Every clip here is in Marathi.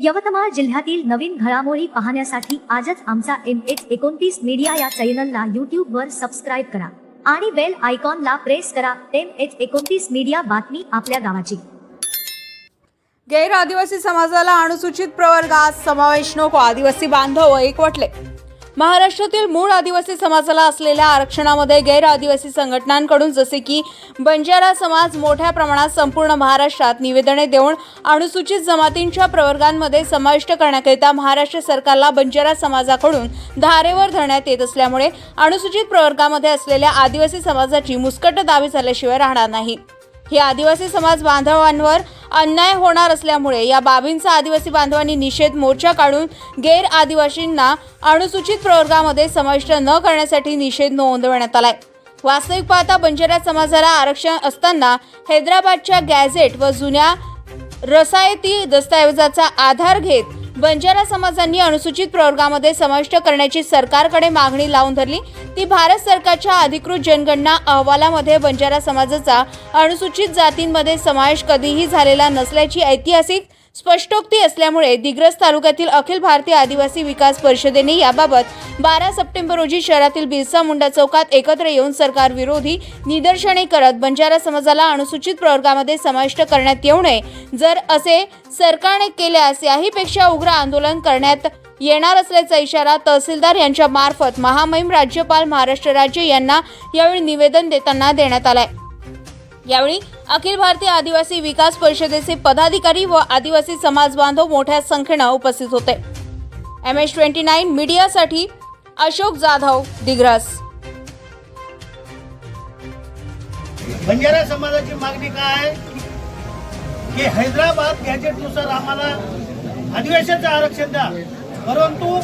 यवतमाळ जिल्ह्यातील नवीन घडामोडी पाहण्यासाठी आजच आमचा एम एच एकोणतीस मीडिया या चॅनलला यूट्यूबवर सबस्क्राईब करा आणि बेल आयकॉनला प्रेस करा. एम एच एकोणतीस मीडिया बातमी आपल्या गावाची. गैर आदिवासी समाजाला अनुसूचित प्रवर्गात समावेश नको. आदिवासी बांधव एकवटले. महाराष्ट्रातील मूळ आदिवासी समाजाला असलेल्या आरक्षणामध्ये गैर आदिवासी संघटनांकडून जसे की बंजारा समाज मोठ्या प्रमाणात संपूर्ण महाराष्ट्रात निवेदने देऊन अनुसूचित जमातींच्या प्रवर्गांमध्ये समाविष्ट करण्याकरिता महाराष्ट्र सरकारला बंजारा समाजाकडून धारेवर धरण्यात येत असल्यामुळे अनुसूचित प्रवर्गामध्ये असलेल्या आदिवासी समाजाची मुस्कट दावी झाल्याशिवाय राहणार नाही. ही आदिवासी समाज बांधवांवर अन्याय होणार असल्यामुळे या बाबींचा आदिवासी बांधवांनी निषेध मोर्चा काढून गैर आदिवासींना अनुसूचित प्रवर्गामध्ये समाविष्ट न करण्यासाठी निषेध नोंदवण्यात आलाय. वास्तविक पाहता बंजारा समाजाला आरक्षण असताना हैदराबादच्या गॅझेट व जुन्या रसायती दस्तऐवजाचा आधार घेत बंजारा समाजांनी अनुसूचित प्रवर्गामध्ये समाविष्ट करण्याची सरकारकडे मागणी लावून धरली. ती भारत सरकारच्या अधिकृत जनगणना अहवालामध्ये बंजारा समाजाचा अनुसूचित जातींमध्ये समावेश कधीही झालेला नसल्याची ऐतिहासिक स्पष्टोक्ती असल्यामुळे दिग्रस तालुक्यातील अखिल भारतीय आदिवासी विकास परिषदेने याबाबत बारा सप्टेंबर रोजी शहरातील बिरसा मुंडा चौकात एकत्र येऊन सरकार विरोधी निदर्शने करत बंजारा समाजाला अनुसूचित प्रवर्गामध्ये समाविष्ट करण्यात येऊ नये. जर असे सरकारने केल्यास याहीपेक्षा उग्र आंदोलन करण्यात येणार असल्याचा इशारा तहसीलदार यांच्या मार्फत महामहिम राज्यपाल महाराष्ट्र राज्य यांना यावेळी निवेदन देताना देण्यात आलाय. यावेळी अखिल भारतीय आदिवासी विकास परिषदेचे पदाधिकारी व आदिवासी समाज बांधव मोठ्या संख्येनं उपस्थित होते. एम एच ट्वेंटी नाईन मीडियासाठी अशोक जाधव दिग्रस. बंजारा समाजाची मागणी काय आहे? की हैदराबाद गॅजेटनुसार आम्हाला अधिवेशनचं आरक्षण द्या. परंतु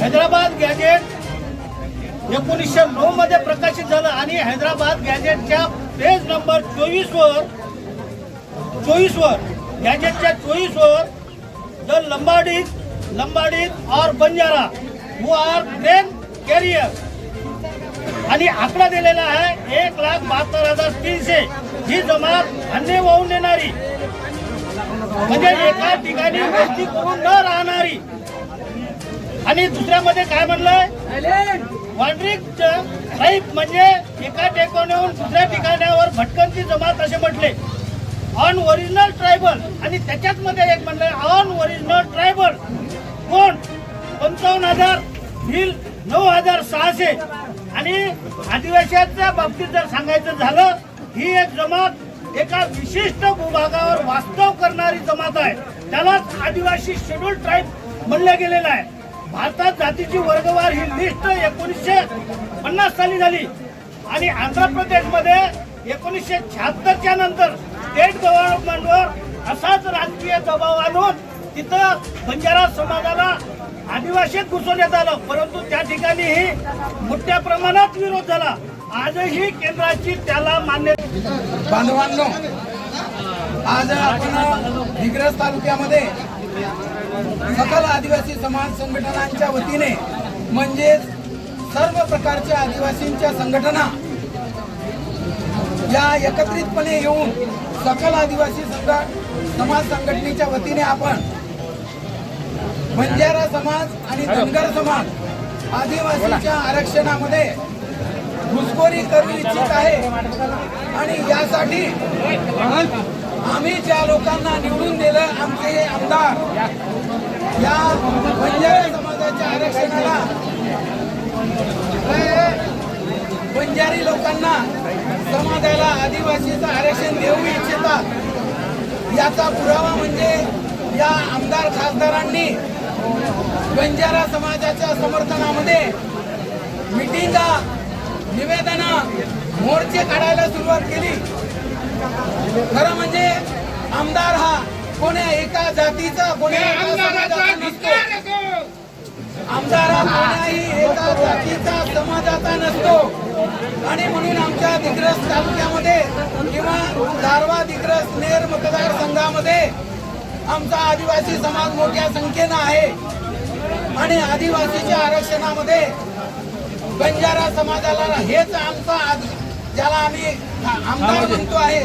हैदराबाद गॅजेट एकोणीसशे नऊ मध्ये प्रकाशित झालं आणि हैदराबाद गॅजेटच्या पेज नंबर चोवीस वर चोवीस वर गॅजेटच्या चोवीस वर द लंबाडीत लंबाडीत और Banjara. Who are train carrier आणि आकडा दिलेला आहे एक लाख बहात्तर हजार तीनशे. ही जमात अन्य वाहून नेणारी. म्हणजे एका ठिकाणी वस्ती करून न राहणारी. आणि दुसऱ्यामध्ये काय म्हणलंय? वांड्रिक साहेब म्हणजे एका ठिकाणाहून दुसऱ्या ठिकाणावर भटकंती जमात असे म्हटले. ऑन ओरिजिनल ट्रायबल आणि त्याच्यात मध्ये एक म्हणलं ऑन ओरिजिनल ट्रायबल कोण? पंचावन्न हजार बिल नऊ हजार सहाशे. आणि आदिवासीच्या बाबतीत जर सांगायचं झालं ही एक जमात एका विशिष्ट भूभागावर वास्तव करणारी जमात आहे. त्यालाच आदिवासी शेड्यूल ट्राईब म्हणलं गेलेलं आहे. भारतात जातीची वर्गवार ही लिस्ट एकोणीसशे पन्नास साली झाली. आणि आंध्र प्रदेशमध्ये एकोणीसशे शहात्तरच्या नंतर स्टेट गव्हर्नमेंटवर असाच राजकीय दबाव आणून तिथं बंजारा समाजाला आदिवासीत घुसवण्यात आलं. परंतु त्या ठिकाणीही मोठ्या प्रमाणात विरोध झाला. आजही केंद्राची त्याला मान्य बांधवांनो आज आपण दिग्रस तालुक्यामध्ये सकल आदिवासी समाज संघटनांच्या वतीने म्हणजेच सर्व प्रकारच्या आदिवासींच्या संघटना या एकत्रितपणे येऊन सकल आदिवासी संघ समाज संघटनेच्या वतीने आपण बंजारा समाज आणि धनगर समाज आदिवासीच्या आरक्षणामध्ये घुसखोरी करू इच्छित आहे. आणि यासाठी आम्ही ज्या लोकांना निवडून दिलं आमचे हे आमदार या बंजारा समाजाच्या आरक्षणाला. बंजारी लोकांना समाजाला आदिवासीचं आरक्षण देऊ इच्छितात. याचा पुरावा म्हणजे या आमदार खासदारांनी बंजारा समाजाच्या समर्थनामध्ये मिटिंगा निवेदना मोर्चे काढायला सुरुवात केली. खरं म्हणजे आमदार हा कोण्या एका जातीचा कोण्या एका समाजाचा नसतो. आमदार हा कोण्याही एका जातीचा समाजाचा नसतो. आणि म्हणून आमच्या दिग्रस तालुक्यामध्ये किंवा दारवा दिग्रस नेर मतदारसंघामध्ये आमचा आदिवासी समाज मोठ्या संख्येनं आहे. आणि आदिवासीच्या आरक्षणामध्ये बंजारा समाजाला हेच आमचा ज्याला आम्ही आमदार म्हणतो आहे.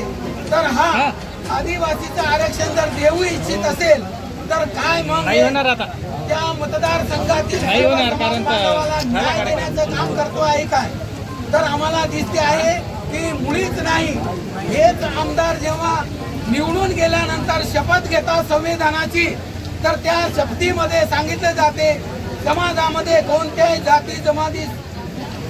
तर हा. आदिवासीचं आरक्षण जर देऊ इच्छित असेल तर काय मग नाही होणार आता. त्या मतदारसंघातील नाही होणार, कारण का- बांधवाला न्याय देण्याचं काम करतो आहे काय? तर आम्हाला दिसते आहे की मुळीच नाही. हेच आमदार जेव्हा निवडून गेल्यानंतर शपथ घेतात संविधानाची तर त्या शपथीमध्ये सांगितले जाते समाजामध्ये कोणत्याही जाती जमाती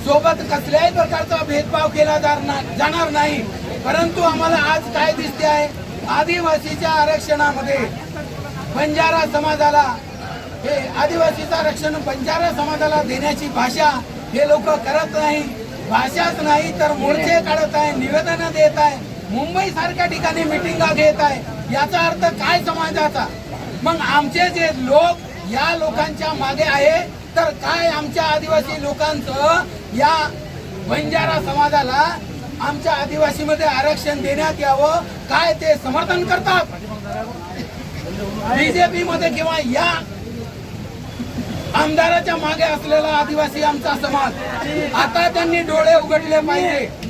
सोबत कसल्याही प्रकारचा भेदभाव केला जाणार नाही. परंतु आम्हाला आज काय दिसते आहे? आदिवासीच्या आरक्षणामध्ये बंजारा समाजाला हे आदिवासीचं आरक्षण बंजारा समाजाला देण्याची भाषा हे लोक करत नाही. भाषाच नाही तर मोर्चे काढत आहे निवेदनं देत आहे. मुंबई सारख्या ठिकाणी मिटिंगा घेत आहे. याचा अर्थ काय समाजाचा? मग आमचे जे लोक या लोकांच्या मागे आहे तर काय आमच्या आदिवासी लोकांचं या बंजारा समाजाला आमच्या आदिवासीमध्ये आरक्षण देण्यात यावं. काय ते समर्थन करतात? बीजेपी मध्ये किंवा या आमदाराच्या मागे असलेला आदिवासी आमचा समाज. आता त्यांनी डोळे उघडले पाहिजे.